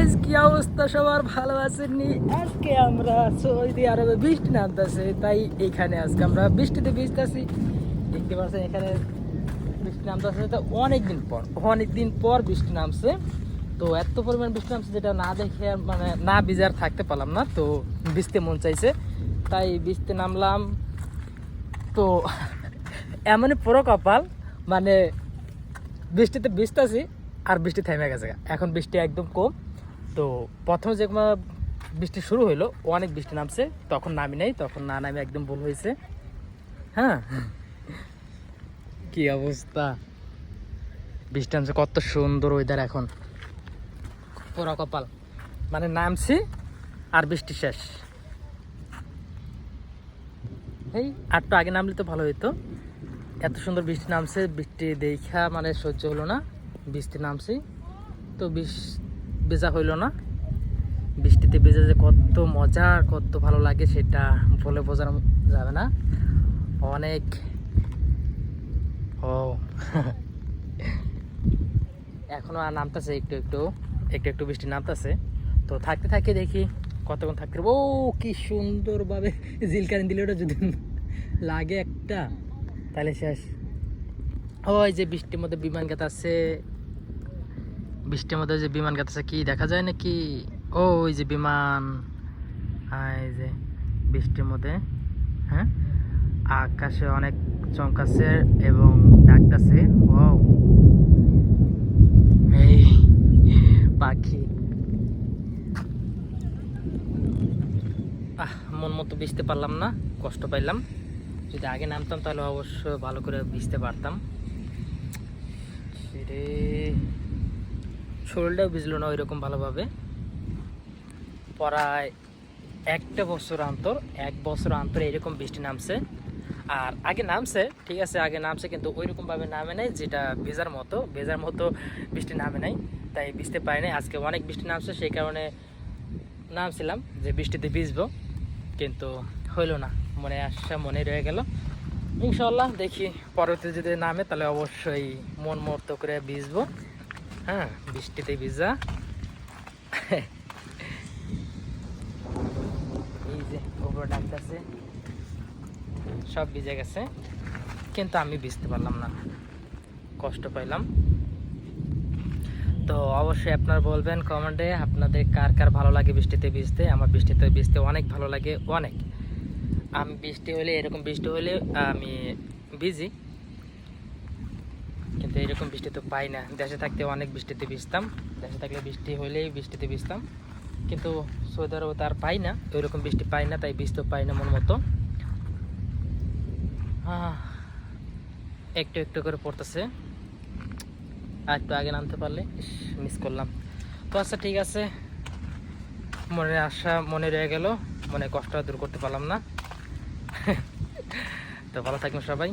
Guys কি অবস্থা? সবার ভালো আছেন নি আজকে আমরা সৌদি আরবে বৃষ্টি নামতেছে, তাই এখানে আজকে আমরা বৃষ্টিতে ভিজতেছি। দেখতে পাচ্ছেন এখানে বৃষ্টি নামতেছে, তো অনেক দিন পর অনেক দিন পর বৃষ্টি নামছে। তো এত পরিমাণ বৃষ্টি নামছে যেটা না দেখে মানে না ভিজার থাকতে পারলাম না, তো ভিজতে মন চাইছে। তাই ভিজতে নামলাম। তো এমনই পুরো কপাল মানে বৃষ্টিতে ভিজতেছি, আর বৃষ্টি থেমে গেছে। এখন বৃষ্টি একদম কম। তো প্রথমে যে বৃষ্টি শুরু হইল, অনেক বৃষ্টি নামছে, তখন নামি নাই, তখন না নামে একদম ভুল হয়েছে। হ্যাঁ? কি অবস্থা? বৃষ্টি নামছে, কত সুন্দর ওয়েদার এখন। পুরো কপাল। মানে নামছি, আর বৃষ্টি শেষ। এই আটটু আগে নামলে তো ভালো হইতো। এত সুন্দর বৃষ্টি নামছে, বৃষ্টি দেখা মানে সহ্য হলো না। বৃষ্টি নামছি তো বৃষ ভেজা হইল না। বৃষ্টিতে ভেজা যে কত মজা, কত ভালো লাগে সেটা বলে বোঝানো যাবে না। অনেক। ও। এখনও আর নামতেছে একটু একটু একটু একটু বৃষ্টি নামতেছে। তো থাকতে থাকতে দেখি কতক্ষণ থাকতে ও, কি সুন্দরভাবে জিলকারি দিলে ওটা যদি লাগে একটা। তাহলে শেষ। ওই যে বৃষ্টির মধ্যে বিমান আছে বৃষ্টির মধ্যে যে বিমান গাত কি দেখা যায় নাকি? ও, ওই যে বিমান। এই যে বৃষ্টির মধ্যে হ্যাঁ? আকাশে অনেক চমকাছে এবং ডাকতেছে। ও এই পাখি। আহ, মন মতো ভিজতে পারলাম না, কষ্ট পাইলাম। যদি আগে নামতাম তাহলে অবশ্যই ভালো করে ভিজতে পারতাম। শরীরটাও ভিজলো না ওইরকম ভালোভাবে। প্রায় একটা বছর অন্তর, এক বছর অন্তর এরকম বৃষ্টি নামছে। আর আগে নামছে, ঠিক আছে, আগে নামছে কিন্তু ওইরকমভাবে নামে নাই, যেটা ভেজার মতো ভেজার মতো বৃষ্টি নামে নাই। তাই ভিজতে পারি নাই। আজকে অনেক বৃষ্টি নামছে, সেই কারণে নামছিলাম যে বৃষ্টিতে ভিজবো, কিন্তু হইল না। মনে আশা মনে রয়ে গেল। ইনশাল্লাহ দেখি পরবর্তীতে যদি নামে, তাহলে অবশ্যই মন মর্ত করে ভিজবো। হ্যাঁ বৃষ্টিতে ভিজা। এই যে, ওপরে ডাকতেছে সব ভিজে গেছে। কিন্তু আমি ভিজতে পারলাম না। কষ্ট পাইলাম। তো অবশ্যই আপনারা বলবেন কমেন্টে, আপনাদের কার কার ভালো লাগে বৃষ্টিতে ভিজতে? আমার বৃষ্টিতে ভিজতে অনেক ভালো লাগে, অনেক। আমি বৃষ্টি হলে, এরকম বৃষ্টি হলে আমি ভিজি। কিন্তু এরকম বৃষ্টি তো পাই না। দেশে থাকতে অনেক বৃষ্টিতে ভিজতাম। দেশে থাকলে বৃষ্টি হলেই বৃষ্টিতে ভিজতাম। কিন্তু সৌদি আরবে তো আর পাই না। ওইরকম বৃষ্টি পাই না, তাই বৃষ্টি পাই না মন মতো। একটু একটু করে পড়তেছে। আর একটু আগে নামতে পারলে মিস করলাম। তো আচ্ছা ঠিক আছে। মনে আশা মনে রয়ে গেল। মনে কষ্ট দূর করতে পারলাম না। তো ভালো থাকবেন সবাই।